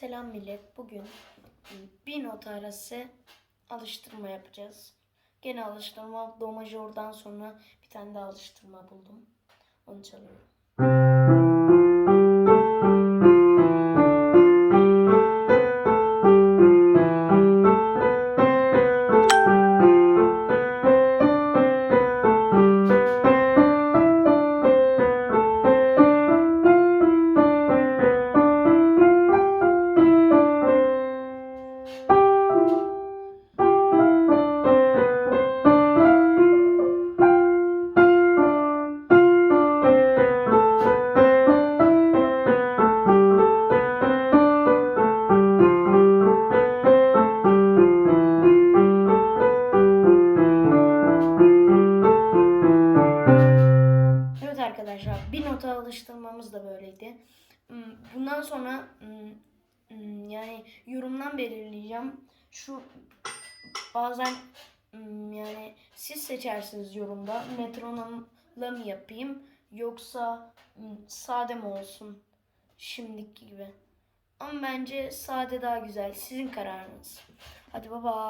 Selam millet. Bugün bir nota arası alıştırma yapacağız. Gene alıştırma. Do majordan sonra bir tane daha alıştırma buldum. Onu çalıyorum. Arkadaşlar bir nota alıştırmamız da böyleydi. Hmm, Bundan sonra hmm, hmm, yani yorumdan belirleyeceğim. Şu bazen yani siz seçersiniz yorumda metronomla mı yapayım yoksa sade mi olsun şimdiki gibi. Ama bence sade daha güzel. Sizin kararınız. Hadi baba.